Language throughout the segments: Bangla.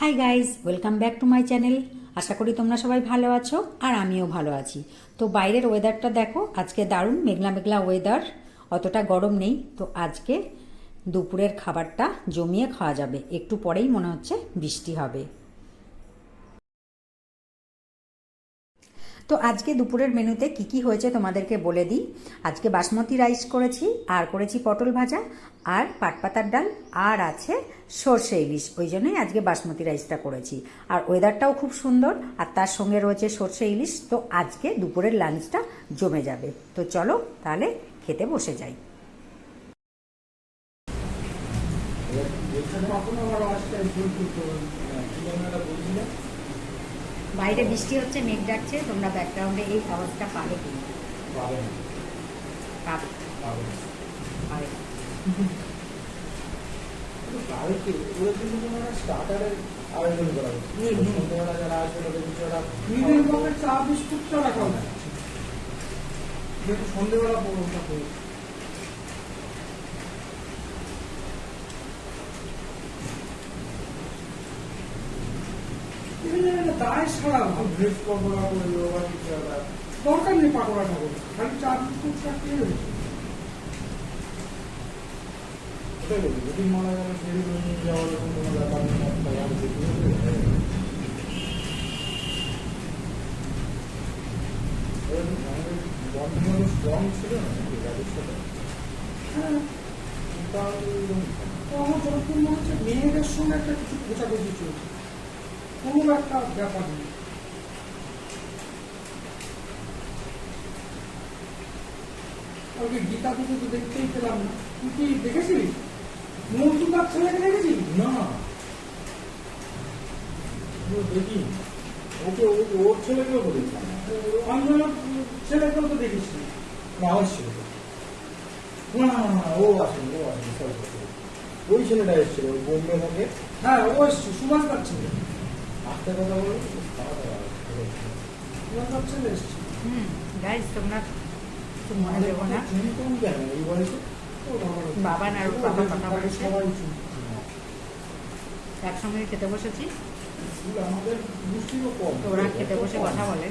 Hi guys welcome back to my channel আশা করি তোমরা সবাই ভালো আছো আর আমিও ভালো আছি। তো বাইরের ওয়েদারটা দেখো, আজকে দারুণ মেঘলা মেঘলা ওয়েদার অতটা গরম নেই। তো আজকে দুপুরের খাবারটা জমিয়ে খাওয়া যাবে। একটু পরেই মনে হচ্ছে বৃষ্টি হবে। তো আজকে দুপুরের মেনুতে কি কি হয়েছে তোমাদেরকে বলে দিই। আজকে বাসমতি রাইস করেছি, আর করেছি পটল ভাজা, আর পাটপাতার ডাল, আর আছে সর্ষে ইলিশ। ওই জন্যই আজকে বাসমতি রাইসটা করেছি। আর ওয়েদারটাও খুব সুন্দর, আর তার সঙ্গে রয়েছে সর্ষে ইলিশ। তো আজকে দুপুরের লাঞ্চটা জমে যাবে। তো চলো তাহলে খেতে বসে যাই। বাইরে বৃষ্টি হচ্ছে মেঘ ডাকছে তোমরা ব্যাকগ্রাউন্ডে এই আওয়াজটা পাবে কি? পাবে পাবে। আয়োজন করা হচ্ছে। সন্ধ্যেবেলা যারা আসবে তাদের কিছু একটা নিজের পকেট চা বিস্কুটটা রাখা উচিত। যেহেতু সন্ধ্যেবেলা প্রোগ্রামটা করি বিভিন্ন জায়গায় দায় ভাব ভেজ পকোড়া করল বা কিছু একটা দরকার নেই পাকোড়া ঠাকুর খালি চা বিস্কুট রাখতে হয়েছে যদি মারা গেলে সেগুলো নিয়ে যাওয়া এরকম কোনো ব্যাপার নেই বন্ধন স্ট্রং ছিল না সাথে হ্যাঁ। আমার যতক্ষণ মনে হচ্ছে মেয়েদের সঙ্গে একটা কিছু খোঁচাখুচি চলছে। কোনো একটা ব্যাপার নেই। কালকে গীতা পুজো তো দেখতেই পেলাম না। তুই কি দেখেছিলি? মজুদার ছেলেকে দেখেছিলি? না। দেখি ওকে ও- ওর ছেলেকেও বলেছিলাম অঞ্জনার ছেলেকেও তো দেখেছি না। ছিল না না ও আসেনি ও আসেনি সরি ওই ছেলেটা এসেছিল বোম্বে থেকে? হ্যাঁ ও এসছে সুভাষ তার ছেলে। হুম গাইজ তোমরা মনে দেবো না। বাবা না বাবা কথা বলছে। একসঙ্গে খেতে বসেছি। ওরা খেতে বসে কথা বলে।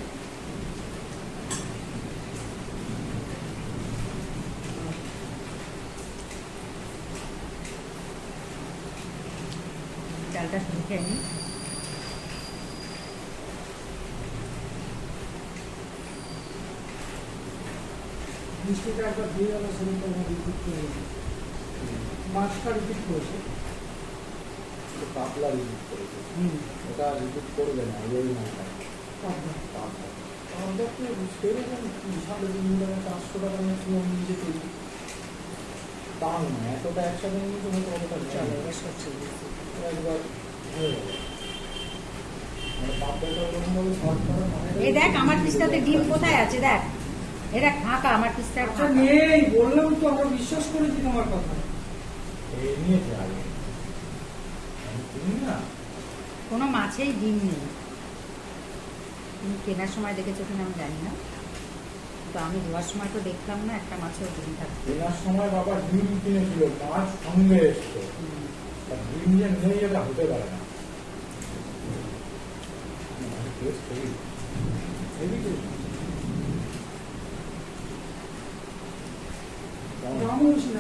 চালটা খেয়ে নিই মিষ্টিটা একবার দিয়ে গেল সেদিনটা আমার রিপিট করে গেছে। মাছটা রিপিট করেছে তো কাতলা রিপিট করেছে হুম। ওটা রিপিট করবে না ওই মাছটা আমাদের তো সেরকম সাড়ে তিন টাকা চারশো টাকা ম্যাক্সিমাম নিজে তৈরি। দাম না এতটা একসাথে নিয়ে তো হয়তো অতটা নেয় চলো না। এবার সরষে দিই। একবার হয়ে যাবে মানে মানে এই দেখ আমার পিসটাতে ডিম কোথায় আছে দেখ। এটা ফাঁকা আমার পিসটা আচ্ছা নেই বললেও তো আমরা বিশ্বাস করেছি তোমার কথা। এ নিয়েছে আগে আমি কিনি না। কোনো মাছেই ডিম নেই। তুমি কেনার সময় দেখেছ কিনা আমি জানি না। তো আমি ধোয়ার সময় তো দেখলাম না একটা মাছেও ডিম থাকে কেনার সময় বাবা ডিম কিনেছিল মাছ সঙ্গে এসছে। ডিম যে নেই এটা হতে পারে না। টেস্ট হেভি হেভি টেস্ট দামও বেশি না নশো টাকা কিলো। বাবা আহ, চুলে গেল আমার।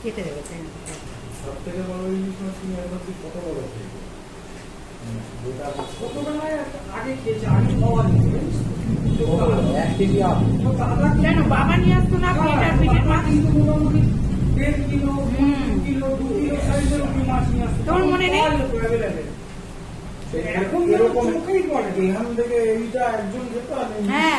কেটে দেবে তাই না? সব থেকে বড় ইলিশ মাছ তুমি একবার কত বড় খেয়েছো বাবা নিয়ে আসতো না পেটার পিঠের মাছ মোটামুটি দেড় কিলো কিলো দু কিলো সাইজের মাছ নিয়ে আসতো। তোর মনে নেই? হ্যাঁ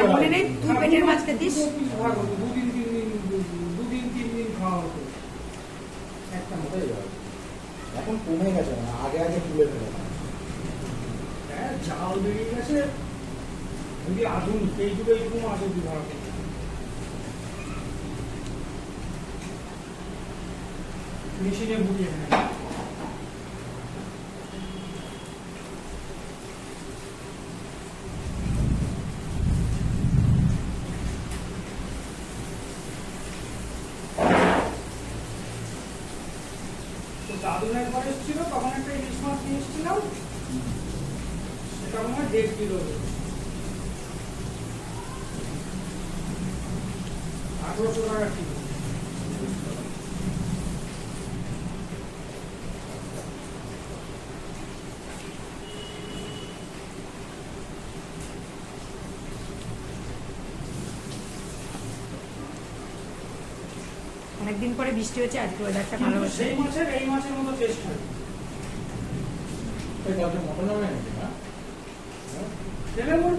এখন কমে গেছে না আগে আগে তুলে ফেলে। হ্যাঁ চাল বেরিয়ে গেছে। যদি আসুন সেই এরকম আসে তুই মেশিনে বুঝিয়ে দাদুর একবার এসেছিল, তখন একটা ইলিশ মাছ নিয়ে এসেছিলাম। সেটা মনে হয় দেড় কিলো। আঠারোশো টাকা কিলো। অনেকদিন পরে বৃষ্টি হচ্ছে আজকে ওয়েদারটা ভালো হচ্ছে। সেই মাছের এই মাছের মতো টেস্ট হয়। এই কালকে মটন হবে নাকি না? তেলে পুরো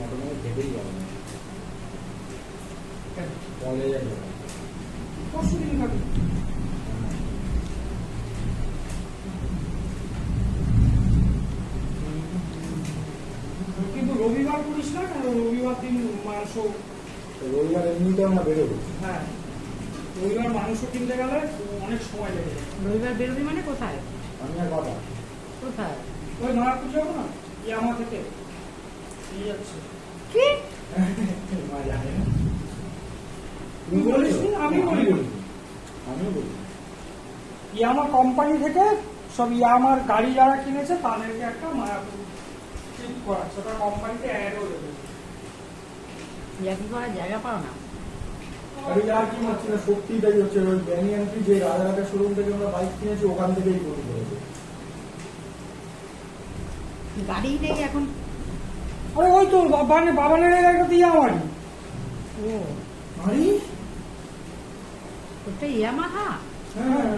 মটন খেতেই যাবে না। বলে যাবে। না। পরশু দিন খাবি কিন্তু রবিবার কারণ রবিবার দিন মাংস। রবিবার এমনিতে আমরা বেরোবো। হ্যাঁ। রবিবার মাংস কিনতে গেলে অনেক সময় লেগে যায়। রবিবার বেরোবি মানে কোথায়? আমি আর কথা কোথায়? ওই যাব না? ইয়ামা থেকে। নিয়ে যাচ্ছে। কি? মা জানে না। তুই বলিস আমি বলি। আমিও বলি ইয়ামা কোম্পানি থেকে সব ইয়ামার গাড়ি যারা কিনেছে তাদেরকে একটা মায়াপুর ট্রিপ করাচ্ছে। ওটা কোম্পানিতে অ্যাডও দেবে করার জায়গা পাও না? আর কি না হচ্ছে ওই যে রাজারহাটের শোরুম থেকে আমরা বাইক কিনেছি ওখান থেকেই গাড়ি নেই এখন আরে ওই তো বাবানের ও। আরে ওটা ইয়ামাহা হ্যাঁ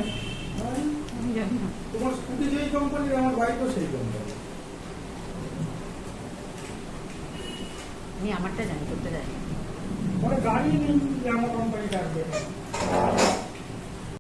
আমি জানি না। তোমার স্কুটি যেই কোম্পানির আমার বাইকও সেই কোম্পানি আমারটা জানি করতে। মানে গাড়ি আমার কোম্পানি